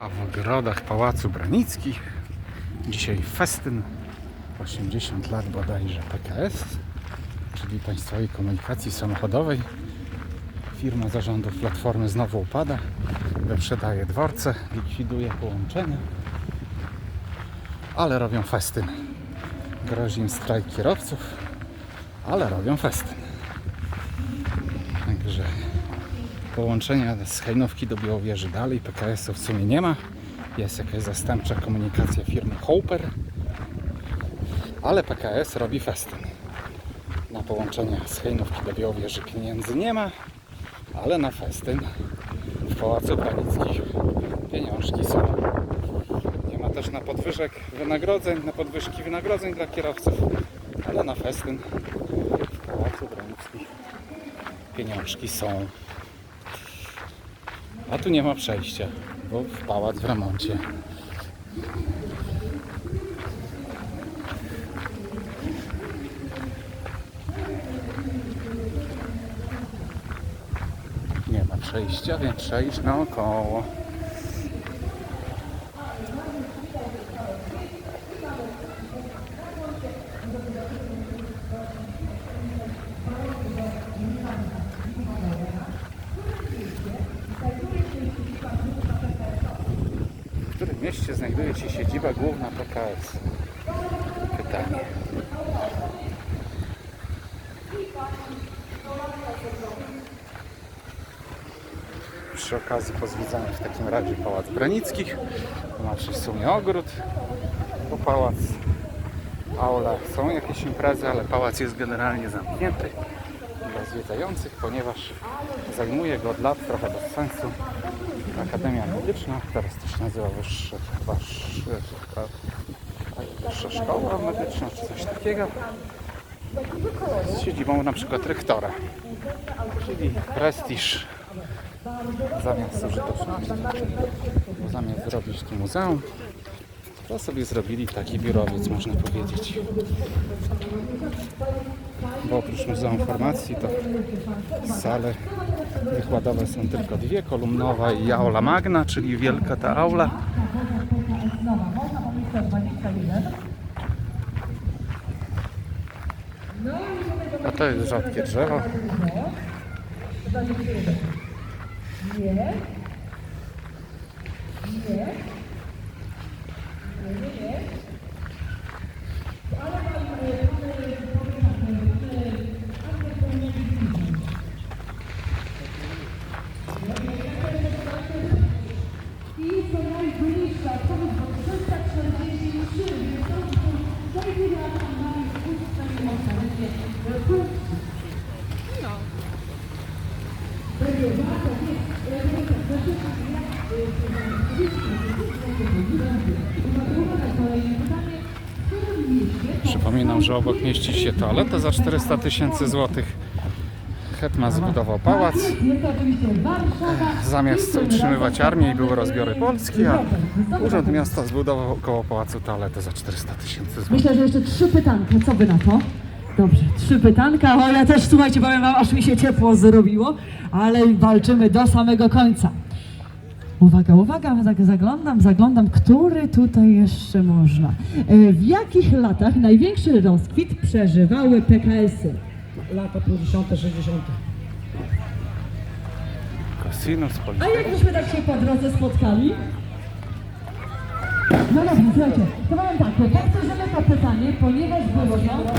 A w ogrodach Pałacu Branickich dzisiaj festyn 80 lat bodajże PKS, czyli Państwowej Komunikacji Samochodowej. Firma zarządów Platformy znowu upada, wyprzedaje dworce, likwiduje połączenia, ale robią festyn. Grozi im strajk kierowców, ale robią festyn. Także połączenia z Hejnówki do Białowieży dalej. PKS-u w sumie nie ma. Jest jakaś zastępcza komunikacja firmy Hooper. Ale PKS robi festyn. Na połączenia z Hejnówki do Białowieży pieniędzy nie ma, ale na festyn w Pałacu Branickich pieniążki są. Nie ma też na podwyżek wynagrodzeń, na podwyżki wynagrodzeń dla kierowców, ale na festyn w Pałacu Branickich pieniążki są. A tu nie ma przejścia, bo w pałac w remoncie. Nie ma przejścia, więc trzeba iść naokoło. W którym mieście znajduje się siedziba główna PKS? Pytanie. Przy okazji pozwiedzamy w takim razie Pałac Branickich. Tu masz w sumie ogród, bo pałac, aula, są jakieś imprezy, ale pałac jest generalnie zamknięty dla zwiedzających, ponieważ zajmuje go od lat trochę bez sensu Akademia Medyczna, teraz to się nazywa Wyższa, Wyższa, Wyższa Szkoła Medyczna czy coś takiego. Z siedzibą na przykład rektora czyli prestiż zamiast użyteczności zamiast zrobić tu muzeum to sobie zrobili taki biurowiec można powiedzieć bo oprócz Muzeum Formacji to sale wykładowe są tylko dwie, kolumnowa i aula magna, czyli wielka ta aula. A to jest rzadkie drzewo. I co najwyższa, to było 343, więc to są zabiera tam na spuszczenie mocarnie punktu. No. Będzie warto mieć, ja mówię, Uwaga, kolejne pytanie. W którym mieście Przypominam, że obok mieści się toaleta za 400 tysięcy złotych. Hetman zbudował pałac. Zamiast utrzymywać armię i były rozbiory Polski, a Urząd Miasta zbudował koło pałacu toaletę za 400 tysięcy złotych. Myślę, że jeszcze trzy pytanka. Co by na to? Dobrze, trzy pytanka. O, ja też, słuchajcie, powiem wam, aż mi się ciepło zrobiło, ale walczymy do samego końca. Uwaga, uwaga, tak zaglądam, zaglądam, który tutaj jeszcze można. E, W jakich latach największy rozkwit przeżywały PKS-y? lata 50., 60. Cosinus A polityki. jak myśmy tak się po drodze spotkali? No dobrze, słuchajcie, to powiem tak, powtórzymy to pytanie, ponieważ było to...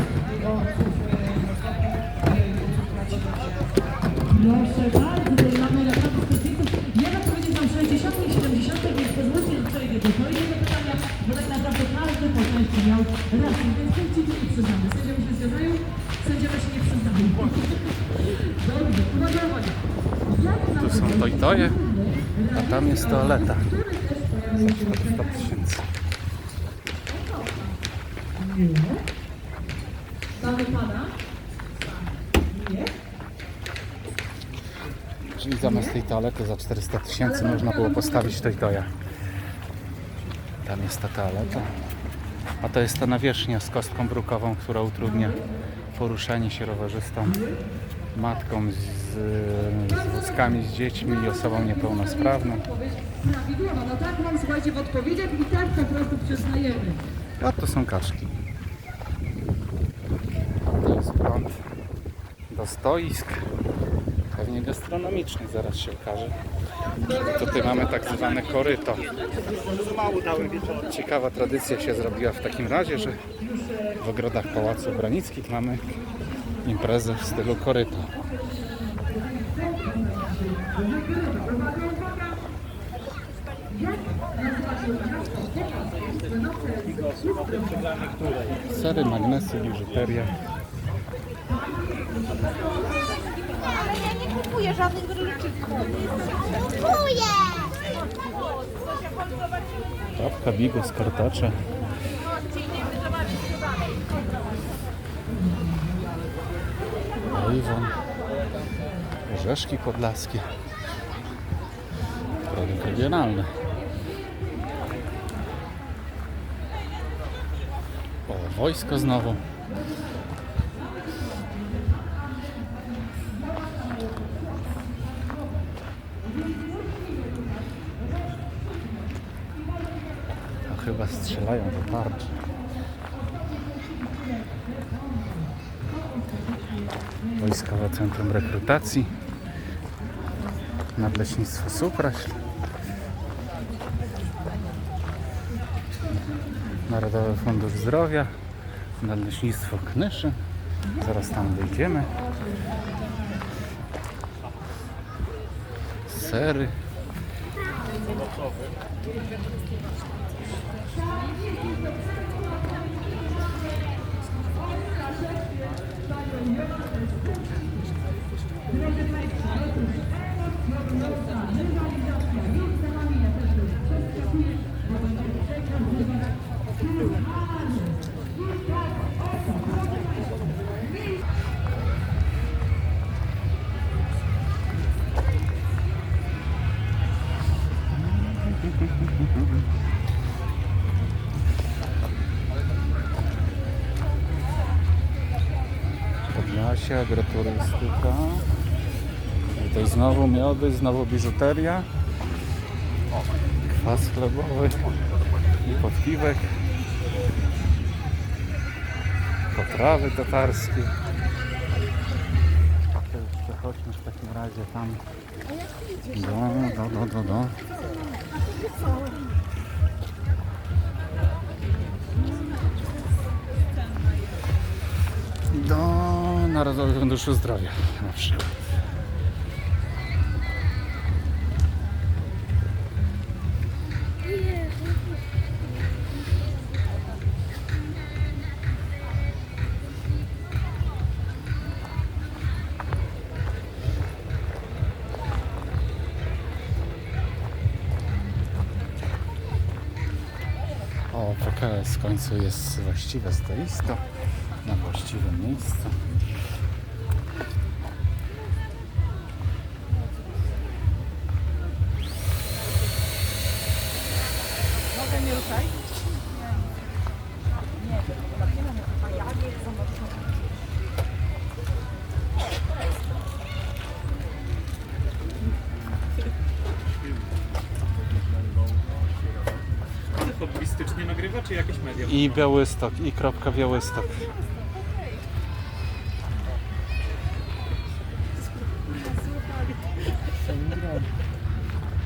Proszę bardzo, tutaj mamy naprawdę specjalistów. Ja bym powiedzieć wam 60 i 70, więc pozwólcie, że przejdę do kolejnego pytania, bo tak naprawdę każdy po części miał rację, więc punkciki i przyznamy. Sędziowie się zgadzają, sędziowie się nie przyznają. Dobrze, uwaga, uwaga. Tu są to i toje, a tam jest toaleta za 400 tysięcy. Mamy pana? Nie? Czyli zamiast tej toalety za 400 tysięcy można było postawić to i toja. Tam jest ta toaleta. A to jest ta nawierzchnia z kostką brukową, która utrudnia poruszanie się rowerzystom matkom z, z wózkami, z dziećmi i osobą niepełnosprawną. Prawidłowa, no tak mam słuchajcie w odpowiedziach i tak po prostu przyznajemy. A to są kaczki. To jest prąd do stoisk. Pewnie gastronomiczny, zaraz się okaże. Tutaj mamy tak zwane koryto. Ciekawa tradycja się zrobiła w takim razie, że w ogrodach Pałacu Branickich mamy imprezę w stylu koryto. Sery, magnesy, biżuteria. Kupuję żadnych drużyków. Kupuję! Czapka, bigos, kartacze. Avon. Orzeszki podlaskie. Produkt regionalny. O, wojsko znowu. Chyba strzelają do tarczy. Wojskowe Centrum Rekrutacji. Nadleśnictwo Supraśl. Narodowy Fundusz Zdrowia. Nadleśnictwo Knyszy. Zaraz tam wyjdziemy. Sery. Thank you. Agroturystyka. Tutaj znowu miody, znowu biżuteria. Kwas chlebowy i podpiwek. Potrawy tatarskie. Przechodźmy w takim razie tam do, do, do, do. do Narodowego Funduszu Zdrowia na przykład. O, PKS w końcu jest właściwe stoisko na właściwym miejscu. hobbystycznie nagrywa, czy jakieś media? I Białystok, i kropka Białystok.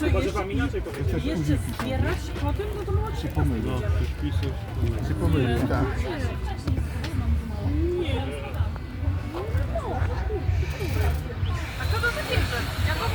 Chyba, że wam inaczej powiedzieć. Jeszcze zbierać potem, no to może Się pomylił, tak.